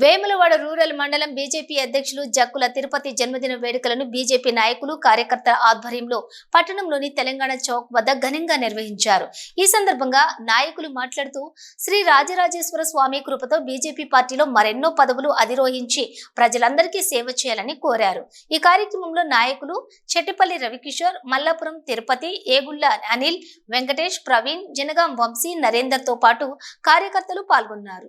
Vemulawada rural మండలం BJP అధ్యక్షులు జక్కుల తిరుపతి జన్మదిన వేడుకలను బీజేపీ నాయకులు కార్యకర్తల ఆధ్వర్యంలో పట్టణంలోని తెలంగాణ చౌక్ వద్ద ఘనంగా నిర్వహించారు. ఈ సందర్భంగా నాయకులు మాట్లాడుతూ శ్రీ రాజరాజేశ్వర స్వామి కృపతో బీజేపీ పార్టీలో మరెన్నో పదవులు అధిరోహించి ప్రజలందరికీ సేవ చేయాలని కోరారు. ఈ కార్యక్రమంలో నాయకులు చెట్టిపల్లి రవికిషోర్ మల్లాపురం తిరుపతి ఏగుళ్ళ అనిల్ వెంకటేష్ ప్రవీణ్ జనగాం వంశీ నరేందర్తో పాటు కార్యకర్తలు పాల్గొన్నారు.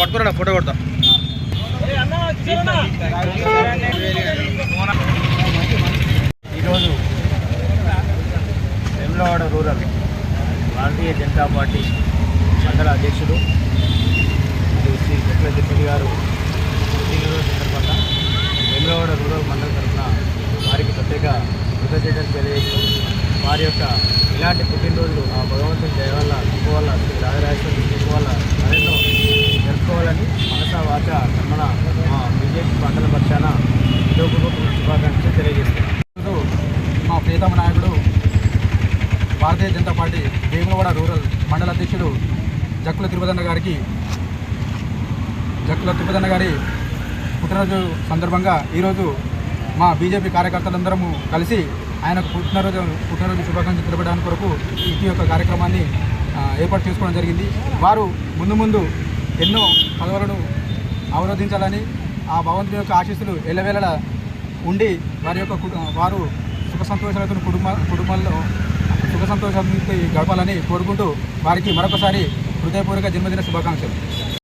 పట్టుకురా ఫోటో కొడతా ఈరోజు వెమ్లవాడ రూరల్ భారతీయ జనతా పార్టీ మండల అధ్యక్షుడు శ్రీ చక్రవర్తి గారు పుట్టినరోజు సందర్భంగా వేములవాడ రూరల్ మండల తరఫున వారికి ప్రత్యేక కృతజ్ఞతలు తెలియజేస్తూ వారి యొక్క ఇలాంటి పుట్టినరోజులు ఆ భగవంతుని దయ వల్ల కృప వల్ల శ్రీ రాజరాజేశ్వరి కృప వల్ల మరెన్నో జరుపుకోవాలని మనసా వాచ కర్మణ మా బీజేపీ మండల పక్షాన ఉద్యోగపూర్వక శుభాకాంక్షలు తెలియజేస్తున్నాను. మా ప్రీతమ నాయకుడు భారతీయ జనతా పార్టీ వేములవాడ రూరల్ మండల అధ్యక్షుడు జక్కుల తిరుపతన్న గారికి జక్కుల తిరుపతన్న గారి పుట్టినరోజు సందర్భంగా ఈరోజు మా బీజేపీ కార్యకర్తలందరము కలిసి ఆయనకు పుట్టినరోజు పుట్టినరోజు శుభాకాంక్షలు తెలపడానికి కొరకు ఈ యొక్క కార్యక్రమాన్ని ఏర్పాటు చేసుకోవడం జరిగింది. వారు ముందు ముందు ఎన్నో పదవులను అవరోధించాలని ఆ భగవంతుని యొక్క ఆశీస్సులు ఎల్లవేళలా ఉండి వారి యొక్క వారు సుఖ సంతోషాలతో కుటుంబ కుటుంబంలో సుఖ సంతోషాలతో గడపాలని కోరుకుంటూ వారికి మరొకసారి హృదయపూర్వక జన్మదిన శుభాకాంక్షలు.